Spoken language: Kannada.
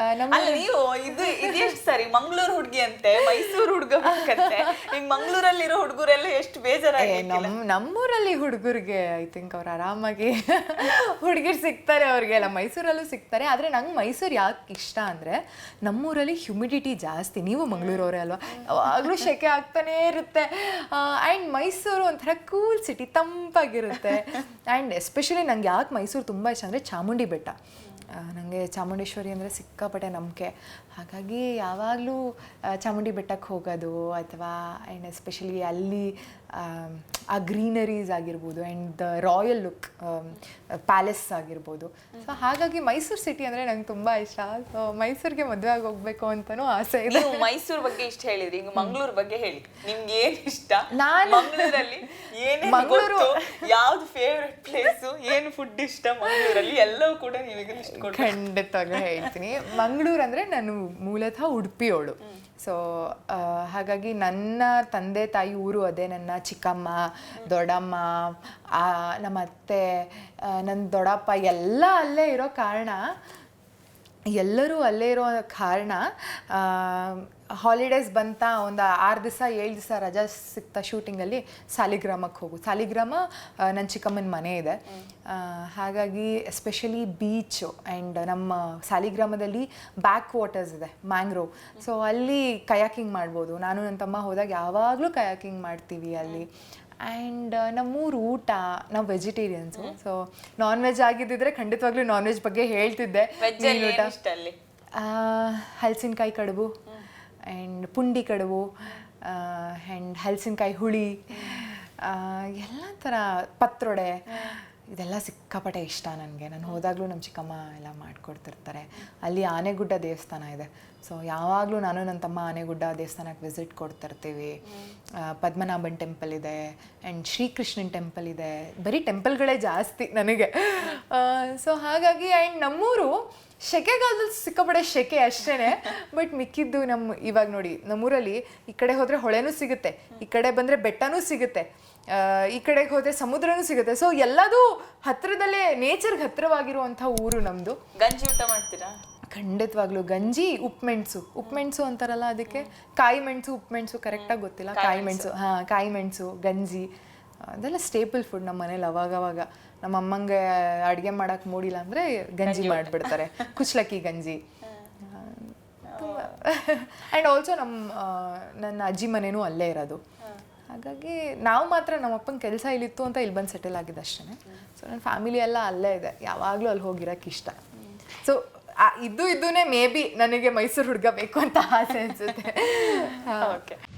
ಅಲ್ಲ ನೀವು ಇದು ಇದೆಷ್ಟು ಸರಿ ಮಂಗಳೂರು ಹುಡುಗಿ ಅಂತೆ ಮೈಸೂರು ಹುಡುಗ ಬೇಕಂತೆ. ಮಂಗಳೂರಲ್ಲಿರೋ ಹುಡುಗರೆಲ್ಲ ಎಷ್ಟು ಬೇಜಾರಾಗಿ ನಮ್ ನಮ್ಮೂರಲ್ಲಿ ಹುಡುಗರಿಗೆ ಐ ಥಿಂಕ್ ಅವ್ರು ಆರಾಮಾಗಿ ಹುಡುಗಿರು ಸಿಗ್ತಾರೆ ಅವ್ರಿಗೆಲ್ಲ ಮೈಸೂರಲ್ಲೂ ಸಿಗ್ತಾರೆ ಆದರೆ ನಂಗೆ ಮೈಸೂರು ಯಾಕೆ ಇಷ್ಟ ಅಂದರೆ ನಮ್ಮೂರಲ್ಲಿ ಹ್ಯುಮಿಡಿಟಿ ಜಾಸ್ತಿ. ನೀವು ಮಂಗಳೂರವರೇ ಅಲ್ವಾ? ಯಾವಾಗಲೂ ಸೆಕೆ ಆಗ್ತಾನೇ ಇರುತ್ತೆ. ಆ್ಯಂಡ್ ಮೈಸೂರು ಒಂಥರ ಕೂಲ್ ಸಿಟಿ ತಂಪಾಗಿರುತ್ತೆ. ಆ್ಯಂಡ್ ಎಸ್ಪೆಷಲಿ ನಂಗೆ ಯಾಕೆ ಮೈಸೂರು ತುಂಬ ಇಷ್ಟ ಅಂದರೆ ಚಾಮುಂಡಿ ಬೆಟ್ಟ. ನನಗೆ ಚಾಮುಂಡೇಶ್ವರಿ ಅಂದರೆ ಸಿಕ್ಕಾಪಟ್ಟೆ ನಂಬಿಕೆ. ಹಾಗಾಗಿ ಯಾವಾಗಲೂ ಚಾಮುಂಡಿ ಬೆಟ್ಟಕ್ಕೆ ಹೋಗೋದು ಅಥವಾ ಆ್ಯಂಡ್ ಎಸ್ಪೆಷಲಿ ಅಲ್ಲಿ ಆ ಗ್ರೀನರೀಸ್ ಆಗಿರ್ಬೋದು and the royal look palace ಆಗಿರ್ಬೋದು. ಸೊ ಹಾಗಾಗಿ ಮೈಸೂರು ಸಿಟಿ ಅಂದರೆ ನಂಗೆ ತುಂಬ ಇಷ್ಟ. ಸೊ ಮೈಸೂರಿಗೆ ಮದುವೆ ಆಗಿ ಹೋಗ್ಬೇಕು ಅಂತಲೂ ಆಸೆ ಇದೆ. ಮೈಸೂರು ಬಗ್ಗೆ ಇಷ್ಟ ಹೇಳಿದ್ರಿ. ಈಗ ಮಂಗಳೂರು ಬಗ್ಗೆ ಹೇಳಿ. ನಿಮ್ಗೆ ಏನು ಇಷ್ಟ? ನಾನು- ಮಂಗಳೂರಲ್ಲಿ ಏನು ಮಂಗ್ಳೂರು- ಯಾವ್ದು ಫೇವ್ರೆಟ್ ಪ್ಲೇಸು ಏನು ಫುಡ್ ಇಷ್ಟ ಮಂಗಳೂರಲ್ಲಿ? ಎಲ್ಲವೂ ಕೂಡ ನಿಮಗೆ ಖಂಡಿತವಾಗ್ಲೂ ಹೇಳ್ತೀನಿ. ಮಂಗಳೂರು ಅಂದರೆ ನಾನು ಮೂಲತಃ ಉಡುಪಿಯೋಳು. ಸೊ ಹಾಗಾಗಿ ನನ್ನ ತಂದೆ ತಾಯಿ ಊರು ಅದೇ. ನನ್ನ ಚಿಕ್ಕಮ್ಮ, ದೊಡ್ಡಮ್ಮ ನಮ್ಮ ಅತ್ತೆ ನನ್ನ ದೊಡ್ಡಪ್ಪ ಎಲ್ಲ ಅಲ್ಲೇ ಇರೋ ಕಾರಣ ಎಲ್ಲರೂ ಅಲ್ಲೇ ಇರೋ ಕಾರಣ ಹಾಲಿಡೇಸ್ ಬಂತ ಒಂದು ಆರು ದಿವಸ ಏಳು ದಿವಸ ರಜಾ ಸಿಕ್ತ ಶೂಟಿಂಗಲ್ಲಿ ಸಾಲಿಗ್ರಾಮಕ್ಕೆ ಹೋಗು. ಸಾಲಿಗ್ರಾಮ ನನ್ನ ಚಿಕ್ಕಮ್ಮನ ಮನೆ ಇದೆ. ಹಾಗಾಗಿ ಎಸ್ಪೆಷಲಿ ಬೀಚು ಆ್ಯಂಡ್ ನಮ್ಮ ಸಾಲಿಗ್ರಾಮದಲ್ಲಿ ಬ್ಯಾಕ್ ವಾಟರ್ಸ್ ಇದೆ ಮ್ಯಾಂಗ್ರೋವ್ ಸೊ ಅಲ್ಲಿ ಕಯಾಕಿಂಗ್ ಮಾಡ್ಬೋದು. ನಾನು ನನ್ನ ತಮ್ಮ ಹೋದಾಗ ಯಾವಾಗಲೂ ಕಯಾಕಿಂಗ್ ಮಾಡ್ತೀವಿ ಅಲ್ಲಿ. ಆ್ಯಂಡ್ ನಮ್ಮೂರು ಊಟ ನಾವು ವೆಜಿಟೇರಿಯನ್ಸು ಸೊ ನಾನ್ ವೆಜ್ ಆಗಿದ್ದಿದ್ರೆ ಖಂಡಿತವಾಗ್ಲೂ ನಾನ್ ವೆಜ್ ಬಗ್ಗೆ ಹೇಳ್ತಿದ್ದೆ. ಮೀನ್ ಊಟ? ಹಲಸಿನಕಾಯಿ ಕಡುಬು ಆ್ಯಂಡ್ ಪುಂಡಿ ಕಡುಬು ಆ್ಯಂಡ್ ಹಲಸಿನಕಾಯಿ ಹುಳಿ ಎಲ್ಲ ಥರ ಪತ್ರೊಡೆ. ಇದೆಲ್ಲ ಸಿಕ್ಕಾಪಟ್ಟೆ ಇಷ್ಟ ನನಗೆ. ನಾನು ಹೋದಾಗಲೂ ನಮ್ಮ ಚಿಕ್ಕಮ್ಮ ಎಲ್ಲ ಮಾಡಿಕೊಡ್ತಿರ್ತಾರೆ. ಅಲ್ಲಿ ಆನೆಗುಡ್ಡ ದೇವಸ್ಥಾನ ಇದೆ. ಸೊ ಯಾವಾಗಲೂ ನಾನು ನನ್ನ ತಮ್ಮ ಆನೆಗುಡ್ಡ ದೇವಸ್ಥಾನಕ್ಕೆ ವಿಸಿಟ್ ಕೊಡ್ತಿರ್ತೀವಿ. ಪದ್ಮನಾಭನ್ ಟೆಂಪಲ್ ಇದೆ ಆ್ಯಂಡ್ ಶ್ರೀಕೃಷ್ಣನ್ ಟೆಂಪಲ್ ಇದೆ. ಬರೀ ಟೆಂಪಲ್ಗಳೇ ಜಾಸ್ತಿ ನನಗೆ. ಸೊ ಹಾಗಾಗಿ ಆ್ಯಂಡ್ ನಮ್ಮೂರು ಸೆಕೆಗಾಲದಲ್ಲಿ ಸಿಕ್ಕಾಪಡೆ ಸೆಕೆ ಅಷ್ಟೇ ಬಟ್ ಮಿಕ್ಕಿದ್ದು ನಮ್ಮ ಇವಾಗ ನೋಡಿ ನಮ್ಮೂರಲ್ಲಿ ಈ ಕಡೆ ಹೋದರೆ ಹೊಳೆನೂ ಸಿಗುತ್ತೆ ಈ ಕಡೆ ಬಂದರೆ ಬೆಟ್ಟನೂ ಸಿಗುತ್ತೆ ಈ ಕಡೆಗೆ ಹೋದರೆ ಸಮುದ್ರನೂ ಸಿಗುತ್ತೆ. ಸೊ ಎಲ್ಲದೂ ಹತ್ತಿರದಲ್ಲೇ ನೇಚರ್ಗೆ ಹತ್ತಿರವಾಗಿರುವಂಥ ಊರು ನಮ್ಮದು ಗಂಜಿ ಊಟ ಮಾಡ್ತೀರಾ? ಖಂಡಿತವಾಗ್ಲೂ ಗಂಜಿ ಉಪ್ಪುಮೆಣಸು ಉಪ್ಮೆಣಸು ಅಂತಾರಲ್ಲ ಅದಕ್ಕೆ? ಕಾಯಿ ಮೆಣಸು ಉಪ್ಪುಮೆಣಸು ಕರೆಕ್ಟಾಗಿ ಗೊತ್ತಿಲ್ಲ. ಕಾಯಿ ಮೆಣಸು ಹಾಂ ಕಾಯಿ ಮೆಣಸು ಗಂಜಿ. ಅದೆಲ್ಲ ಸ್ಟೇಪಲ್ ಫುಡ್ ನಮ್ಮ ಮನೇಲಿ ಅವಾಗವಾಗ ನಮ್ಮ ಅಮ್ಮಂಗೆ ಅಡುಗೆ ಮಾಡೋಕೆ ಮೂಡಿಲ್ಲ ಅಂದರೆ ಗಂಜಿ ಮಾಡಿಬಿಡ್ತಾರೆ. ಕುಚ್ಲಕ್ಕಿ ಗಂಜಿ. ಆ್ಯಂಡ್ ಆಲ್ಸೋ ನಮ್ಮ ನನ್ನ ಅಜ್ಜಿ ಮನೆನೂ ಅಲ್ಲೇ ಇರೋದು. ಹಾಗಾಗಿ ನಾವು ಮಾತ್ರ ನಮ್ಮ ಅಪ್ಪನ ಕೆಲಸ ಇಲ್ಲಿತ್ತು ಅಂತ ಇಲ್ಲಿ ಬಂದು ಸೆಟಲ್ ಆಗಿದೆ ಅಷ್ಟೇ ಸೊ ನನ್ನ ಫ್ಯಾಮಿಲಿ ಎಲ್ಲ ಅಲ್ಲೇ ಇದೆ. ಯಾವಾಗಲೂ ಅಲ್ಲಿ ಹೋಗಿರೋಕ್ಕೆ ಇಷ್ಟ. ಸೊ ಇದು ಇದ್ದೂ ಮೇ ಬಿ ನನಗೆ ಮೈಸೂರು ಹುಡುಗಬೇಕು ಅಂತ ಆಸೆ ಅನಿಸುತ್ತೆ. ಓಕೆ